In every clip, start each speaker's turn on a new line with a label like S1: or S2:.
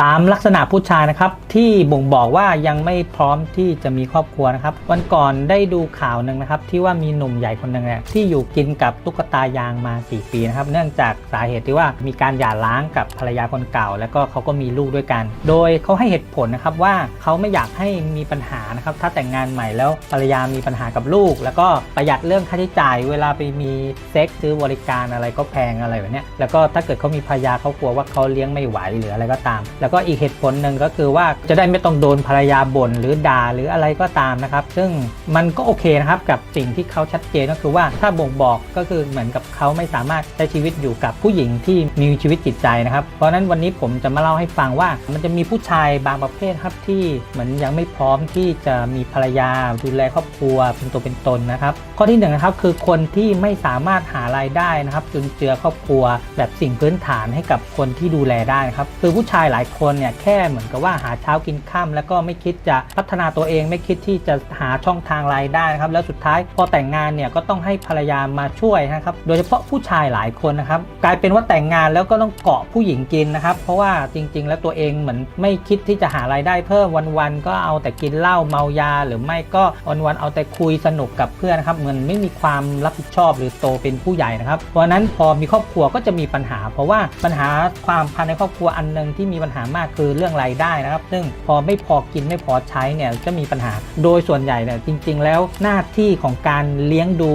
S1: 3 ลักษณะผู้ชายนะครับที่บ่งบอกว่ายังไม่พร้อมที่จะมีครอบครัวนะครับ วันก่อนได้ดูข่าวหนึ่งนะครับ ที่ว่ามีหนุ่มใหญ่คนหนึ่งเนี่ยที่อยู่กินกับตุ๊กตายางมา 4 ปีนะครับ เนื่องจากสาเหตุที่ว่ามีการหย่าร้างกับภรรยาคนเก่า แล้วก็เขาก็มีลูกด้วยกัน โดยเขาให้เหตุผลนะครับว่าเขาไม่อยากให้มีปัญหานะครับถ้าแต่งงานใหม่แล้วภรรยามีปัญหากับลูก แล้วก็ประหยัดเรื่องค่าใช้จ่าย เวลาไปมีเซ็กซ์ซื้อบริการอะไรก็แพงอะไรแบบเนี้ยแล้วก็ถ้าเกิดเขามีภรรยาเขากลัวว่าเขาเลี้ยงไม่ไหวหรืออะไรก็ตามแล้วก็อีกเหตุผลหนึ่งก็คือว่าจะได้ไม่ต้องโดนภรรยาบ่นหรือด่าหรืออะไรก็ตามนะครับ ซึ่งมันก็โอเคนะครับกับสิ่งที่เขาชัดเจนก็คือว่าถ้าบ่งบอกก็คือเหมือนกับเขาไม่สามารถใช้ชีวิตอยู่กับผู้หญิงที่มีชีวิตจิตใจนะครับ เพราะนั้นวันนี้ผมจะมาเล่าให้ฟังว่า มันจะมีผู้ชายบางประเภทครับที่เหมือนยังไม่พร้อมที่จะมีภรรยาดูแลครอบครัวเป็นตัวเป็นตนนะครับข้อที่หนึ่งนะครับคือคนที่ไม่สามารถหารายได้นะครับจนเจือครอบครัวแบบสิ่งพื้นฐานให้กับคนที่ดูแลได้นะครับคือผู้ชายหลายคนเนี่ยแค่เหมือนกับว่าหาเช้ากินค่ำแล้วก็ไม่คิดจะพัฒนาตัวเองไม่คิดที่จะหาช่องทางรายได้นะครับแล้วสุดท้ายพอแต่งงานเนี่ยก็ต้องให้ภรรยามาช่วยนะครับโดยเฉพาะผู้ชายหลายคนนะครับกลายเป็นว่าแต่งงานแล้วก็ต้องเกาะผู้หญิงกินนะครับ เพราะว่าจริง ๆ แล้วตัวเองเหมือนไม่คิดที่จะหารายได้เพิ่มวันๆก็เอาแต่กินเหล้าเมายา หรือไม่ก็วันๆเอาแต่คุยสนุกกับเพื่อนนะครับเหมือนไม่มีความรับผิดชอบหรือโตเป็นผู้ใหญ่นะครับเพราะนั้นพอมีครอบครัวก็จะมีปัญหา เพราะว่าปัญหาความภายในครอบครัวอันหนึงที่มีปัญหามากคือเรื่องรายได้นะครับ ซึ่งพอไม่พอกินไม่พอใช้เนี่ยจะมีปัญหา โดยส่วนใหญ่เนี่ยจริง ๆ แล้วหน้าที่ของการเลี้ยงดู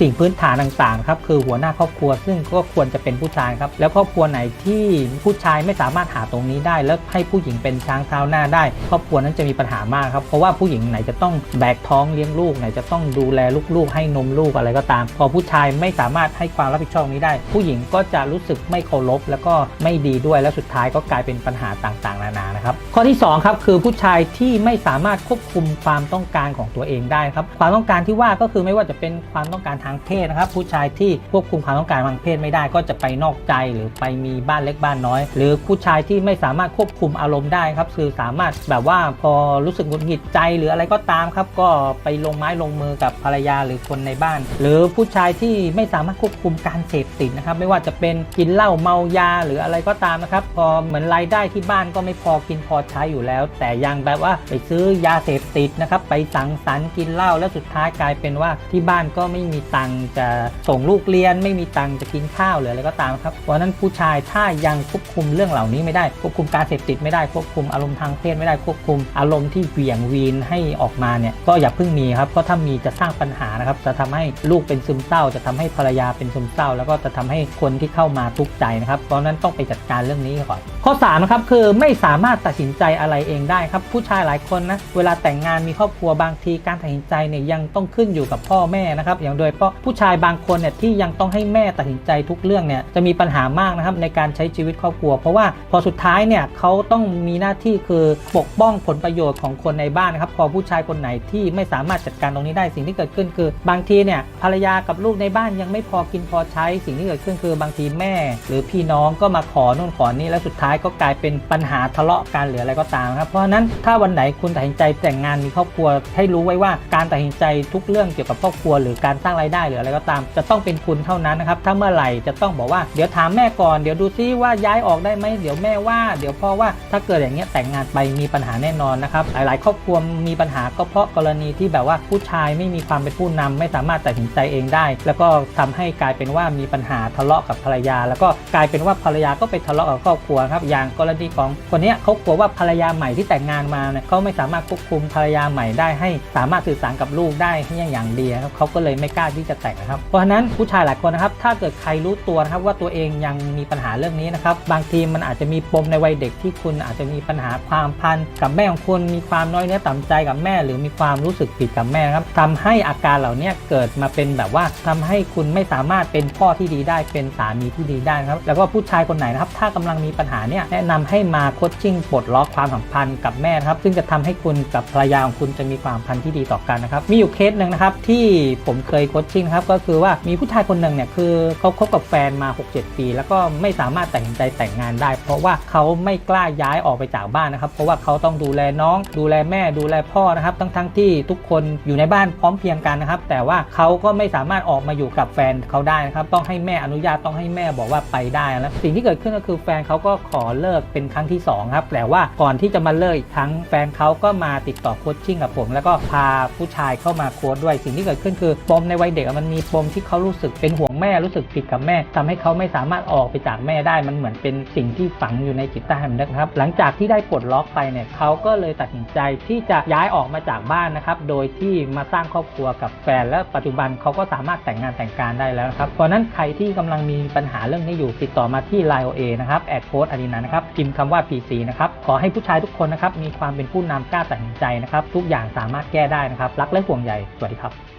S1: สิ่งพื้นฐานต่างๆครับคือหัวหน้าครอบครัว ซึ่งก็ควรจะเป็นผู้ชายครับแล้วครอบครัวไหนที่ผู้ชายไม่สามารถหาตรงนี้ได้ แล้วให้ผู้หญิงเป็นช้างเท้าหน้าได้ ครอบครัวนั้นจะมีปัญหามากครับเพราะว่าผู้หญิงไหนจะต้องแบกท้องเลี้ยงลูกไหนจะต้องดูแลลูกๆ ให้นมลูกอะไรก็ตาม พอผู้ชายไม่สามารถให้ความรับผิดชอบนี้ได้ ผู้หญิงก็จะรู้สึกไม่เคารพแล้วก็ไม่ดีด้วยแล้วสุดท้ายก็กลายเป็นปัญหาต่างๆ นานานะครับ ข้อที่สองครับคือผู้ชายที่ไม่สามารถควบคุมความต้องการของตัวเองได้ครับ ความต้องการที่ว่าก็คือไม่ว่าจะเป็นความต้องการทางเพศนะครับ ผู้ชายที่ควบคุมความต้องการทางเพศไม่ได้ ก็จะไปนอกใจหรือไปมีบ้านเล็กบ้านน้อย หรือผู้ชายที่ไม่สามารถควบคุมอารมณ์ได้ครับคือสามารถแบบว่าพอรู้สึกหงุดหงิดใจหรืออะไรก็ตามครับ ก็ไปลงไม้ลงมือกับภรรยาหรือคนในบ้าน หรือผู้ชายที่ไม่สามารถควบคุมการเสพติดนะครับ ไม่ว่าจะเป็นกินเหล้าเมายาหรืออะไรก็ตามนะครับ พอเหมือนรายได้ที่บ้านก็ไม่พอกินพอใช้อยู่แล้ว แต่ยังแบบว่าไปซื้อยาเสพติดนะครับไปสังสรรค์กินเหล้าแล้วสุดท้ายกลายเป็นว่าที่บ้านก็ไม่มีตังค์จะส่งลูกเรียน ไม่มีตังค์จะกินข้าวหรืออะไรก็ตามครับเพราะนั้นผู้ชายถ้ายังควบคุมเรื่องเหล่านี้ไม่ได้ควบคุมการเสพติดไม่ได้ควบคุมอารมณ์ทางเพศไม่ได้ควบคุมอารมณ์ที่เหวี่ยงวีนให้ออกมาเนี่ยก็อย่าเพิ่งมีครับเพราะถ้ามีจะสร้างปัญหานะครับจะทำให้ลูกเป็นซึมเศร้า จะทำให้ภรรยาเป็นซึมเศร้า แล้วก็จะทำให้คนที่เข้ามาทุกข์ใจนะครับเพราะนั้นต้องไปจัดการเรื่องนี้ก่อนข้อ3นะครับคือไม่สามารถตัดสินใจอะไรเองได้ครับ ผู้ชายหลายคนนะเวลาแต่งงานมีครอบครัวบางทีการตัดสินใจเนี่ยยังต้องขึ้นอยู่กับพ่อแม่นะครับอย่างโดยเฉพาะผู้ชายบางคนเนี่ยที่ยังต้องให้แม่ตัดสินใจทุกเรื่องเนี่ยจะมีปัญหามากนะครับในการใช้ชีวิตครอบครัว เพราะว่าพอสุดท้ายเนี่ยเขาต้องมีหน้าที่คือปกป้องผลประโยชน์ของคนในบ้านนะครับพอผู้ชายคนไหนที่ไม่สามารถจัดการตรงนี้ได้สิ่งที่เกิดขึ้นคือ บางทีเนี่ยภรรยากับลูกในบ้านยังไม่พอกินพอใช้สิ่งที่เกิดขึ้นคือบางทีแม่ หรือพี่น้องก็มาขอนู่นขอนี่แล้วสุดท้ายก็กลายเป็นปัญหาทะเลาะกันหรืออะไรก็ตามครับเพราะฉะนั้นถ้าวันไหนคุณตัดสินใจแต่งงานมีครอบครัว ให้รู้ไว้ว่าการตัดสินใจทุกเรื่องเกี่ยวกับครอบครัว หรือการสร้างรายได้หรืออะไรก็ตาม จะต้องเป็นคุณเท่านั้นนะครับถ้าเมื่อไหร่จะต้องบอกว่าเดี๋ยวถามแม่ก่อนเดี๋ยวดูซิว่าย้ายออกได้ไหมเดี๋ยวแม่ว่าเดี๋ยวพ่อว่าถ้าเกิดอย่างเงี้ยแต่งงานไปมีปัญหาแน่นอนนะครับหลาย ๆ ครอบครัวมีปัญหาก็เพราะกรณีที่แบบว่าผู้ชายไม่มีความเป็นผู้นำไม่สามารถตัดสินใจเองได้ แล้วก็ทำให้กลายเป็นว่ามีปัญหาทะเลาะกับภรรยา แล้วก็กลายเป็นว่าภรรยาก็ไปทะเลาะกับครอบครัวครับอย่างกรณีของคนนี้เขากลัวว่าภรรยาใหม่ที่แต่งงานมาเนี่ยเขาไม่สามารถควบคุมภรรยาใหม่ได้ให้สามารถสื่อสารกับลูกได้ให้อย่างดีครับเขาก็เลยไม่กล้าที่จะแต่งนะครับเพราะฉะนั้นผู้ชายหลายคนนะครับถ้าเกิดใครรู้ตัวนะครับว่าตัวเองยังมีปัญหาเรื่องนี้นะครับบางทีมันอาจจะมีปมในวัยเด็กที่คุณอาจจะมีปัญหาความพันกับแม่ของคุณมีความน้อยเนื้อต่ำใจกับแม่ หรือมีความรู้สึกผิดกับแม่นะครับทำให้อาการเหล่านี้เกิดมาเป็นแบบว่าทำให้คุณไม่สามารถเป็นพ่อที่ดีได้เป็นสามีที่ดีได้นะครับแล้วก็ผู้ชายคนไหนนะครับถ้ากำลังมีปัญหาเนี่ยแนะนำให้มาโคชชิ่งปลดล็อกความสัมพันธ์กับแม่นะครับ ซึ่งจะทำให้คุณกับภรรยาของคุณจะมีความสัมพันธ์ที่ดีต่อกันนะครับ มีอยู่เคสหนึ่งนะครับที่ผมเคยโคชชิ่งนะครับก็คือว่ามีผู้ชายคนหนึ่งเนี่ยคือเขาคบกับแฟนมา 6-7 ปี แล้วก็ไม่สามารถตัดใจแต่งงานได้ เพราะว่าเขาไม่กล้าย้ายออกไปจากบ้านนะครับ เพราะว่าเขาต้องดูแลน้อง ดูแลแม่ดูแลพ่อนะครับ ทั้งทั้งๆที่ทุกคนอยู่ในบ้านพร้อมเพียงกันนะครับ แต่ว่าเขาก็ไม่สามารถออกมาอยู่กับแฟนเขาได้นะครับ ต้องให้แม่อนุญาตต้องให้แม่บอกว่าไปได้แล้วสิ่งที่เกิดขึ้นก็คือแฟนเขาก็ขอเลิกเป็นครั้งที่สองครับ แต่ว่าก่อนที่จะมาเลิกอีกครั้งแฟนเขาก็มาติดต่อโคชชิ่งกับผม แล้วก็พาผู้ชายเข้ามาโค้ชด้วยสิ่งที่เกิดขึ้นคือปมในวัยเด็กมันมีปมที่เขารู้สึกเป็นห่วงแม่รู้สึกผิดกับแม่ทำให้เขาไม่สามารถออกไปจากแม่ได้มันเหมือนเป็นสิ่งที่ฝังอยู่ในจิตใต้สำนึกครับ หลังจากที่ได้ปลดล็อกไปเนี่ยเขาก็เลยตัดสินใจที่จะย้ายออกมาจากบ้านนะครับโดยที่มาสร้างครอบครัวกับแฟน และปัจจุบันเขาก็สามารถแต่งงานแต่งการได้แล้วนะครับเพราะนั้นใครที่กำลังมีปัญหาเรื่องนี้อยู่ติดต่อมาที่ Line OA นะครับแอดโค้ดอารีนานะครับพิมพ์คำว่า PC นะครับขอให้ผู้ชายทุกคนนะครับมีความเป็นผู้นำกล้าตัดสินใจนะครับทุกอย่างสามารถแก้ได้นะครับรักและห่วงใยสวัสดีครับ